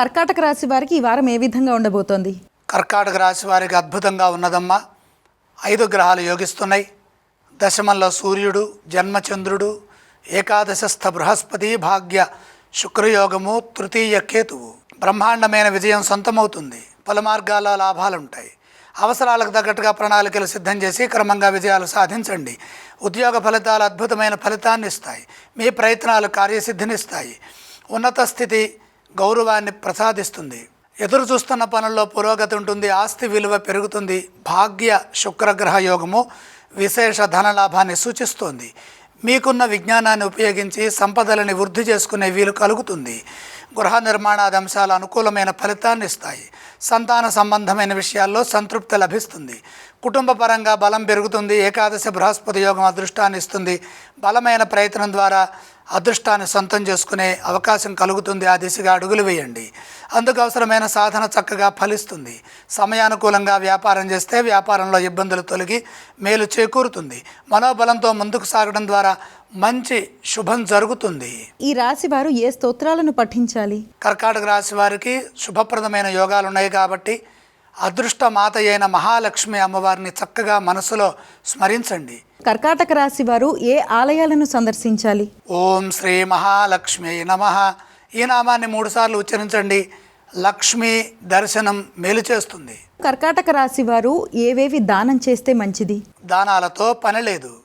కర్కాటక రాశి వారికి ఈ వారం ఏ విధంగా ఉండబోతోంది? కర్కాటక రాశి వారికి అద్భుతంగా ఉన్నదమ్మా. ఐదు గ్రహాలు యోగిస్తున్నాయి. దశమంలో సూర్యుడు జన్మచంద్రుడు ఏకాదశస్థ బృహస్పతి భాగ్య శుక్రయోగము తృతీయ కేతువు. బ్రహ్మాండమైన విజయం సొంతమవుతుంది. పలు మార్గాల లాభాలుంటాయి. అవసరాలకు తగ్గట్టుగా ప్రణాళికలు సిద్ధం చేసి క్రమంగా విజయాలు సాధించండి. ఉద్యోగ ఫలితాలు అద్భుతమైన ఫలితాన్ని ఇస్తాయి. మీ ప్రయత్నాలు కార్యసిద్ధినిస్తాయి ఉన్నత స్థితి గౌరవాన్ని ప్రసాదిస్తుంది. ఎదురు చూస్తున్న పనుల్లో పురోగతి ఉంటుంది ఆస్తి విలువ పెరుగుతుంది భాగ్య శుక్రగ్రహ యోగము విశేష ధనలాభాన్ని సూచిస్తోంది. మీకున్న విజ్ఞానాన్ని ఉపయోగించి సంపదలని వృద్ధి చేసుకునే వీలు కలుగుతుంది. గృహ నిర్మాణాది అంశాలు అనుకూలమైన ఫలితాన్ని ఇస్తాయి. సంతాన సంబంధమైన విషయాల్లో సంతృప్తి లభిస్తుంది. కుటుంబ పరంగా బలం పెరుగుతుంది ఏకాదశి బృహస్పతి యోగం అదృష్టాన్ని ఇస్తుంది. బలమైన ప్రయత్నం ద్వారా అదృష్టాన్ని సొంతం చేసుకునే అవకాశం కలుగుతుంది. ఆ దిశగా అడుగులు వేయండి. అందుకు అవసరమైన సాధన చక్కగా ఫలిస్తుంది. సమయానుకూలంగా వ్యాపారం చేస్తే వ్యాపారంలో ఇబ్బందులు తొలగి మేలు చేకూరుతుంది. మనోబలంతో ముందుకు సాగడం ద్వారా మంచి శుభం జరుగుతుంది. ఈ రాశి వారు ఏ స్తోత్రాలను పఠించాలి? కర్కాటక రాశి వారికి శుభప్రదమైన యోగాలు ఉన్నాయి కాబట్టి అదృష్ట మాత అయిన మహాలక్ష్మి అమ్మవారిని చక్కగా మనసులో స్మరించండి. కర్కాటక రాశి వారు ఏ ఆలయాలను సందర్శించాలి? ఓం శ్రీ మహాలక్ష్మి నమ. ఈ నామాన్ని మూడుసార్లు ఉచ్చరించండి. లక్ష్మి దర్శనం మేలు చేస్తుంది. కర్కాటక రాశి వారు ఏవేవి దానం చేస్తే మంచిది? దానాలతో పని లేదు.